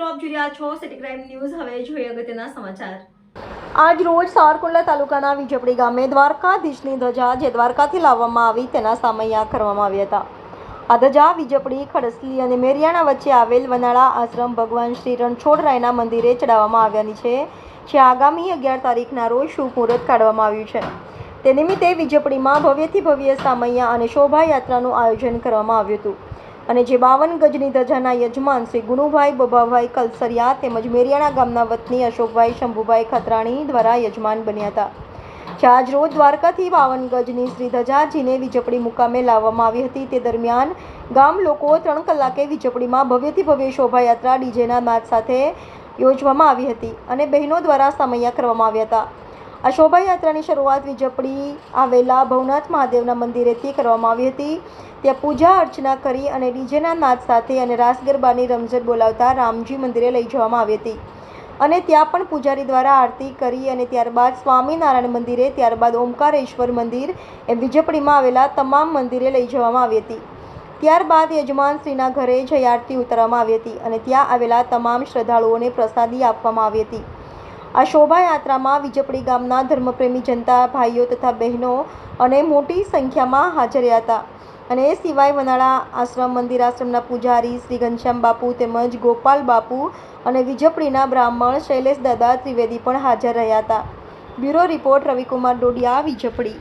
છો. City news હવે જોઈએ અગત્યના સમાચાર. આજ રોજ સાવરકુંડલા તાલુકાના વિજપડી ગામે દ્વારકાધીશની ધજા જે દ્વારકાથી લાવવામાં આવી તેના સામૈયા કરવામાં આવ્યા હતા. આ ધજા વિજપડી, ખડસલી અને મેરિયાણા વચ્ચે આવેલ વનાળા આશ્રમ ભગવાન શ્રી રણછોડરાયના મંદિરે ચડાવવામાં આવ્યાની છે, જે આગામી અગિયાર તારીખના રોજ શુભ મુહૂર્ત કાઢવામાં આવ્યું છે. તે નિમિત્તે વિજપડીમાં ભવ્યથી ભવ્ય સામૈયા અને શોભાયાત્રાનું આયોજન કરવામાં આવ્યું હતું. અને જે બાવન ગજની ધજાના યજમાન શ્રી ગુણુભાઈ બબાભાઈ કલસરિયા તેમજ મેરિયાણા ગામના વતની અશોકભાઈ શંભુભાઈ ખત્રાણી દ્વારા યજમાન બન્યા હતા. જે રોજ દ્વારકાથી બાવન ગજની શ્રી ધજાજીને વીજપડી મુકામે લાવવામાં આવી હતી. તે દરમિયાન ગામ લોકો ત્રણ કલાકે વીજપડીમાં ભવ્યથી ભવ્ય શોભાયાત્રા ડીજેના નાદ સાથે યોજવામાં આવી હતી અને બહેનો દ્વારા સમયા કરવામાં આવ્યા હતા. આ શોભાયાત્રાની શરૂઆત વીજપડી આવેલા ભવનાથ મહાદેવના મંદિરેથી કરવામાં આવી હતી. ત્યાં પૂજા અર્ચના કરી અને ડીજેના નાદ સાથે અને રાસ ગરબાની રમઝટ બોલાવતા રામજી મંદિરે લઈ જવામાં આવી હતી. અને ત્યાં પણ પૂજારી દ્વારા આરતી કરી અને ત્યારબાદ સ્વામિનારાયણ મંદિરે, ત્યારબાદ ઓમકારેશ્વર મંદિર એમ વિજપડીમાં આવેલા તમામ મંદિરે લઈ જવામાં આવી હતી. ત્યારબાદ યજમાન શ્રીના ઘરે જય આરતી ઉતારવામાં આવી હતી અને ત્યાં આવેલા તમામ શ્રદ્ધાળુઓને પ્રસાદી આપવામાં આવી હતી. આ શોભાયાત્રામાં વિજપડી ગામના ધર્મપ્રેમી જનતા, ભાઈઓ તથા બહેનો અને મોટી સંખ્યામાં હાજર હતા. અને એ સિવાય વનાળા આશ્રમ, મંદિર આશ્રમના પૂજારી શ્રી ઘનશ્યામ બાપુ તેમજ ગોપાલ બાપુ અને વિજપડીના બ્રાહ્મણ શૈલેષ દાદા ત્રિવેદી પણ હાજર રહ્યા હતા. Bureau report Ravikumar Dodiya, Vijapadi.